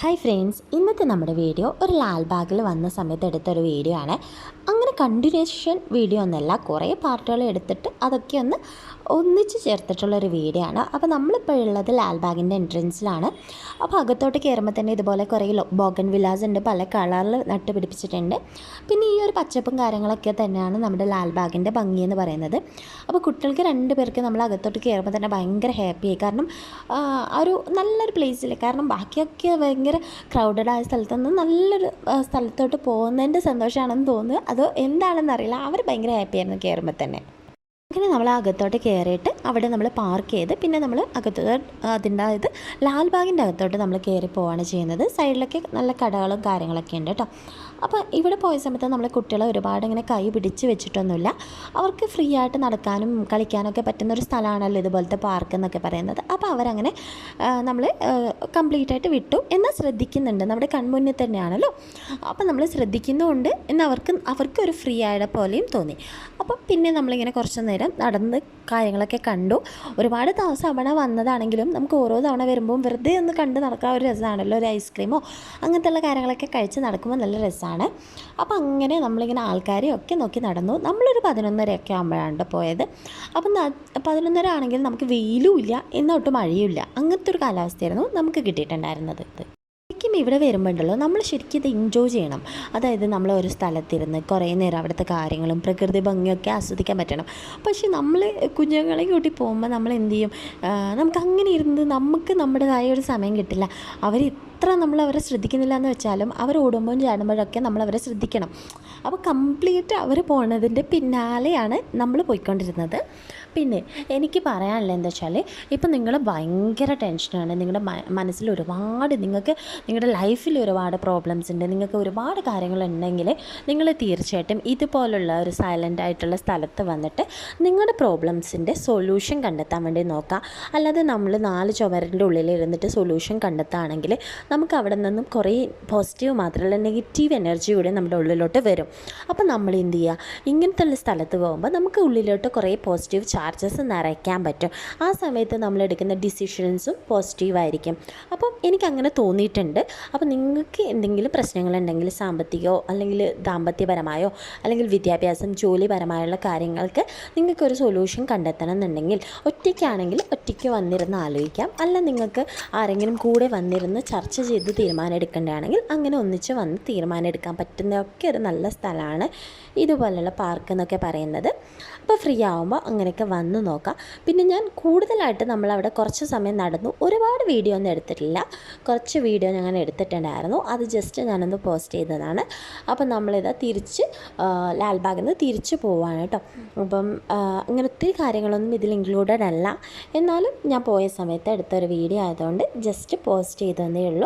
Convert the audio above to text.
Hi friends ഇന്നത്തെ നമ്മുടെ video ഒരു ലാൽബാഗിൽ വന്ന സമയത്ത് എടുത്തൊരു വീഡിയോ ആണ്. കണ്ടിന്യൂഷൻ വീഡിയോ ഒന്നല്ല കുറേ പാർട്ടുകൾ എടുത്തിട്ട് അതൊക്കെ ഒന്ന് ഒന്നിച്ച് ചേർത്തിട്ടുള്ളൊരു വീഡിയോ ആണ്. അപ്പോൾ നമ്മളിപ്പോൾ ഉള്ളത് ലാൽബാഗിന്റെ എൻട്രൻസിലാണ് അപ്പോൾ അകത്തോട്ട് കയറുമ്പോൾ തന്നെ ഇതുപോലെ കുറേ ബോഗൻ വില്ലാസ് ഉണ്ട് പല കളറിൽ നട്ടുപിടിപ്പിച്ചിട്ടുണ്ട്. പിന്നെ ഈ ഒരു പച്ചപ്പും കാര്യങ്ങളൊക്കെ തന്നെയാണ് നമ്മുടെ ലാൽബാഗിന്റെ ഭംഗി എന്ന് പറയുന്നത്. അപ്പോൾ കുട്ടികൾക്ക് രണ്ട് പേർക്ക് നമ്മൾ അകത്തോട്ട് കയറുമ്പോൾ തന്നെ ഭയങ്കര ഹാപ്പിയായി കാരണം ഒരു നല്ലൊരു പ്ലേസിൽ കാരണം ബാക്കിയൊക്കെ ഭയങ്കര ക്രൗഡഡ് ആയ സ്ഥലത്ത് നല്ലൊരു സ്ഥലത്തോട്ട് പോകുന്നതിന്റെ സന്തോഷമാണെന്ന് തോന്നുന്നു അതോ എന്താണെന്ന് അറിയില്ല. അവർ ഭയങ്കര ഹാപ്പിയായിരുന്നു കയറുമ്പോൾ തന്നെ. അങ്ങനെ നമ്മൾ അകത്തോട്ട് കയറിയിട്ട് അവിടെ നമ്മൾ പാർക്ക് ചെയ്ത് പിന്നെ നമ്മൾ അകത്തോട്ട് അതിന്റെ അതായത് ലാൽബാഗിന്റെ അകത്തോട്ട് നമ്മൾ കയറി പോവുകയാണ് ചെയ്യുന്നത്. സൈഡിലൊക്കെ നല്ല കടകളും കാര്യങ്ങളൊക്കെ ഉണ്ട് കേട്ടോ. അപ്പോൾ ഇവിടെ പോയ സമയത്ത് നമ്മൾ കുട്ടികളെ ഒരുപാട് ഇങ്ങനെ കൈ പിടിച്ച് വെച്ചിട്ടൊന്നുമില്ല. അവർക്ക് ഫ്രീ ആയിട്ട് നടക്കാനും കളിക്കാനൊക്കെ പറ്റുന്ന ഒരു സ്ഥലമാണല്ലോ ഇതുപോലത്തെ പാർക്ക് എന്നൊക്കെ പറയുന്നത്. അപ്പോൾ അവരങ്ങനെ നമ്മൾ കംപ്ലീറ്റ് ആയിട്ട് വിട്ടു. എന്നാൽ ശ്രദ്ധിക്കുന്നുണ്ട്. നമ്മുടെ കൺമുന്നിൽ തന്നെയാണല്ലോ. അപ്പോൾ നമ്മൾ ശ്രദ്ധിക്കുന്നുമുണ്ട് എന്ന് അവർക്ക് അവർക്ക് ഒരു ഫ്രീ ആയ പോലെയും തോന്നി. അപ്പം പിന്നെ നമ്മളിങ്ങനെ കുറച്ച് നേരം നടന്ന് കാര്യങ്ങളൊക്കെ കണ്ടു. ഒരുപാട് അവിടെ വന്നതാണെങ്കിലും നമുക്ക് ഓരോ തവണ വരുമ്പോൾ വെറുതെ ഒന്ന് കണ്ട് നടക്കാൻ ഒരു രസമാണല്ലോ. ഒരു ഐസ്ക്രീമോ അങ്ങനത്തെ ഉള്ള കാര്യങ്ങളൊക്കെ കഴിച്ച് നടക്കുമ്പോൾ നല്ല രസമാണ് അപ്പോൾ അങ്ങനെ നമ്മളിങ്ങനെ ആൾക്കാരെ ഒക്കെ നോക്കി നടന്നു. നമ്മളൊരു പതിനൊന്നരയൊക്കെ ആകുമ്പോഴാണ് പോയത്. അപ്പം പതിനൊന്നര ആണെങ്കിൽ നമുക്ക് വെയിലും ഇല്ല എന്നൊട്ട് മഴയും ഇല്ല. അങ്ങനത്തെ ഒരു കാലാവസ്ഥയായിരുന്നു നമുക്ക് കിട്ടിയിട്ടുണ്ടായിരുന്നത് ശരിക്കും ഇവിടെ വരുമ്പോണ്ടല്ലോ നമ്മൾ ശരിക്കും ഇത് എൻജോയ് ചെയ്യണം. അതായത് നമ്മൾ ഒരു സ്ഥലത്തിരുന്ന് കുറേ നേരം അവിടുത്തെ കാര്യങ്ങളും പ്രകൃതി ഭംഗിയൊക്കെ ആസ്വദിക്കാൻ പറ്റണം. പക്ഷേ നമ്മൾ കുഞ്ഞുങ്ങളെ കൂട്ടി പോകുമ്പോൾ നമ്മൾ എന്ത് ചെയ്യും? നമുക്ക് അങ്ങനെ ഇരുന്ന് നമുക്ക് നമ്മുടേതായ ഒരു സമയം കിട്ടില്ല. അവർ എത്ര നമ്മൾ അവരെ ശ്രദ്ധിക്കുന്നില്ല എന്ന് വെച്ചാലും അവർ ഓടുമ്പോഴും ചാടുമ്പോഴൊക്കെ നമ്മൾ അവരെ ശ്രദ്ധിക്കണം. അപ്പോൾ കംപ്ലീറ്റ് അവർ പോണതിന്റെ പിന്നാലെയാണ് നമ്മൾ പോയിക്കൊണ്ടിരുന്നത്. പിന്നെ എനിക്ക് പറയാനുള്ളത് എന്താ വെച്ചാൽ ഇപ്പം നിങ്ങൾ ഭയങ്കര ടെൻഷനാണ് നിങ്ങളുടെ മനസ്സിൽ ഒരുപാട് നിങ്ങൾക്ക് നിങ്ങളുടെ ലൈഫിൽ ഒരുപാട് പ്രോബ്ലംസ് ഉണ്ട്. നിങ്ങൾക്ക് ഒരുപാട് കാര്യങ്ങളുണ്ടെങ്കിൽ നിങ്ങൾ തീർച്ചയായിട്ടും ഇതുപോലുള്ള ഒരു സൈലന്റ് ആയിട്ടുള്ള സ്ഥലത്ത് വന്നിട്ട് നിങ്ങളുടെ പ്രോബ്ലംസിന്റെ സൊല്യൂഷൻ കണ്ടെത്താൻ വേണ്ടി നോക്കുക അല്ലാതെ നമ്മൾ നാല് ചുമരിന്റെ ഉള്ളിൽ ഇരുന്നിട്ട് സൊല്യൂഷൻ കണ്ടെത്തുകയാണെങ്കിൽ നമുക്ക് അവിടെ നിന്നും കുറേ പോസിറ്റീവ് മാത്രമല്ല നെഗറ്റീവ് എനർജി കൂടെ നമ്മുടെ ഉള്ളിലോട്ട് വരും. അപ്പോൾ നമ്മൾ എന്ത് ചെയ്യുക ഇങ്ങനത്തെ സ്ഥലത്ത് പോകുമ്പോൾ നമുക്ക് ഉള്ളിലോട്ട് കുറേ പോസിറ്റീവ് ചാർജസ് നിറയ്ക്കാൻ പറ്റും. ആ സമയത്ത് നമ്മൾ എടുക്കുന്ന ഡിസിഷൻസും പോസിറ്റീവ് ആയിരിക്കും. അപ്പം എനിക്കങ്ങനെ തോന്നിയിട്ടുണ്ട്. അപ്പോൾ നിങ്ങൾക്ക് എന്തെങ്കിലും പ്രശ്നങ്ങളുണ്ടെങ്കിൽ സാമ്പത്തികമോ അല്ലെങ്കിൽ ദാമ്പത്യപരമായോ അല്ലെങ്കിൽ വിദ്യാഭ്യാസം ജോലിപരമായുള്ള കാര്യങ്ങൾക്ക് നിങ്ങൾക്കൊരു സൊല്യൂഷൻ കണ്ടെത്തണം എന്നുണ്ടെങ്കിൽ ഒറ്റയ്ക്കാണെങ്കിൽ ഒറ്റയ്ക്ക് വന്നിരുന്ന് ആലോചിക്കാം. അല്ല നിങ്ങൾക്ക് ആരെങ്കിലും കൂടെ വന്നിരുന്ന് ചർച്ച ചെയ്ത് തീരുമാനം എടുക്കേണ്ടതാണെങ്കിൽ അങ്ങനെ ഒന്നിച്ച് വന്ന് തീരുമാനം എടുക്കാൻ പറ്റുന്നതൊക്കെ ഒരു നല്ല സ്ഥലമാണ്. ഇതുപോലെയുള്ള പാർക്ക് എന്നൊക്കെ പറയുന്നത്. അപ്പോൾ ഫ്രീ ആകുമ്പോൾ അങ്ങനെയൊക്കെ വന്ന് നോക്കാം. പിന്നെ ഞാൻ കൂടുതലായിട്ട് നമ്മളവിടെ കുറച്ച് സമയം നടന്നു. ഒരുപാട് വീഡിയോ ഒന്നും എടുത്തിട്ടില്ല. കുറച്ച് വീഡിയോ ഞാൻ എടുത്തിട്ടുണ്ടായിരുന്നു. അത് ജസ്റ്റ് ഞാനൊന്ന് പോസ്റ്റ് ചെയ്തതാണ്. അപ്പം നമ്മളിത് തിരിച്ച് ലാൽബാഗിൽ നിന്ന് തിരിച്ച് പോവാണ് കേട്ടോ. അപ്പം അങ്ങനെ ഒത്തിരി കാര്യങ്ങളൊന്നും ഇതിൽ ഇൻക്ലൂഡഡ് അല്ല എന്നാലും ഞാൻ പോയ സമയത്ത് എടുത്തൊരു വീഡിയോ ആയതുകൊണ്ട് ജസ്റ്റ് പോസ്റ്റ് ചെയ്തതേ ഉള്ളൂ.